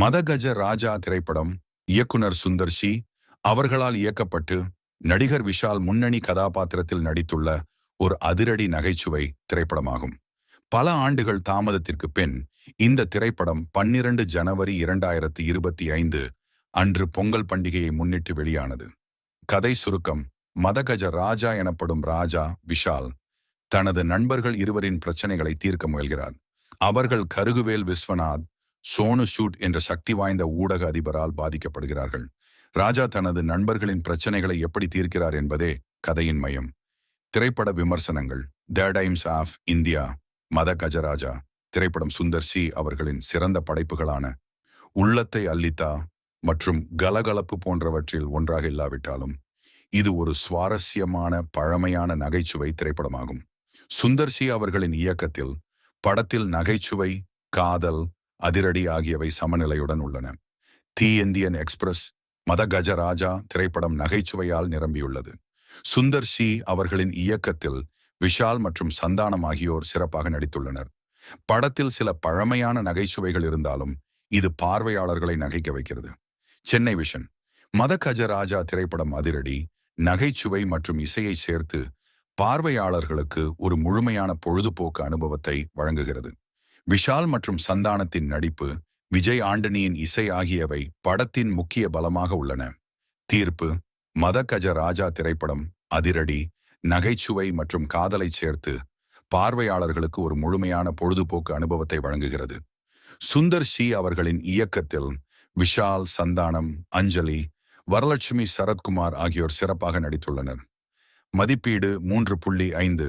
மதகஜ ராஜா திரைப்படம் இயக்குனர் சுந்தர்ஷி அவர்களால் இயக்கப்பட்டு நடிகர் விஷால் முன்னணி கதாபாத்திரத்தில் நடித்துள்ள ஒரு அதிரடி நகைச்சுவை திரைப்படமாகும். பல ஆண்டுகள் தாமதத்திற்கு பின் இந்த திரைப்படம் பன்னிரண்டு ஜனவரி இரண்டாயிரத்தி இருபத்தி ஐந்து அன்று பொங்கல் பண்டிகையை முன்னிட்டு வெளியானது. கதை சுருக்கம் மதகஜ ராஜா எனப்படும் ராஜா விஷால் தனது நண்பர்கள் இருவரின் பிரச்சனைகளை தீர்க்க முயல்கிறார். அவர்கள் கருகுவேல் விஸ்வநாத் சோனு ஷூட் என்ற சக்தி வாய்ந்த ஊடக அதிபரால் பாதிக்கப்படுகிறார்கள். ராஜா தனது நண்பர்களின் பிரச்சனைகளை எப்படி தீர்க்கிறார் என்பதே கதையின் மையம். திரைப்பட விமர்சனங்கள். த டைம்ஸ் ஆஃப் இந்தியா மத கஜராஜா திரைப்படம் சுந்தர் சி அவர்களின் சிறந்த படைப்புகளான உள்ளத்தை அல்லித்தா மற்றும் கலகலப்பு போன்றவற்றில் ஒன்றாக இல்லாவிட்டாலும் இது ஒரு சுவாரஸ்யமான பழமையான நகைச்சுவை திரைப்படமாகும். சுந்தர் சி அவர்களின் இயக்கத்தில் படத்தில் நகைச்சுவை காதல் அதிரடி ஆகியவை சமநிலையுடன் உள்ளன. தி இந்தியன் எக்ஸ்பிரஸ் மத கஜராஜா திரைப்படம் நகைச்சுவையால் நிரம்பியுள்ளது. சுந்தர் சி அவர்களின் இயக்கத்தில் விஷால் மற்றும் சந்தானம் ஆகியோர் சிறப்பாக நடித்துள்ளனர். படத்தில் சில பழமையான நகைச்சுவைகள் இருந்தாலும் இது பார்வையாளர்களை நகைக்க வைக்கிறது. சென்னை விஷன் மத கஜராஜா திரைப்படம் அதிரடி நகைச்சுவை மற்றும் இசையை சேர்த்து பார்வையாளர்களுக்கு ஒரு முழுமையான பொழுதுபோக்கு அனுபவத்தை வழங்குகிறது. விஷால் மற்றும் சந்தானத்தின் நடிப்பு விஜய் ஆண்டனியின் இசை ஆகியவை படத்தின் முக்கிய பலமாக உள்ளன. தீர்ப்பு மத கஜ ராஜா திரைப்படம் அதிரடி நகைச்சுவை மற்றும் காதலை சேர்த்து பார்வையாளர்களுக்கு ஒரு முழுமையான பொழுதுபோக்கு அனுபவத்தை வழங்குகிறது. சுந்தர் சி அவர்களின் இயக்கத்தில் விஷால் சந்தானம் அஞ்சலி வரலட்சுமி சரத்குமார் ஆகியோர் சிறப்பாக நடித்துள்ளனர். மதிப்பீடு மூன்று புள்ளி ஐந்து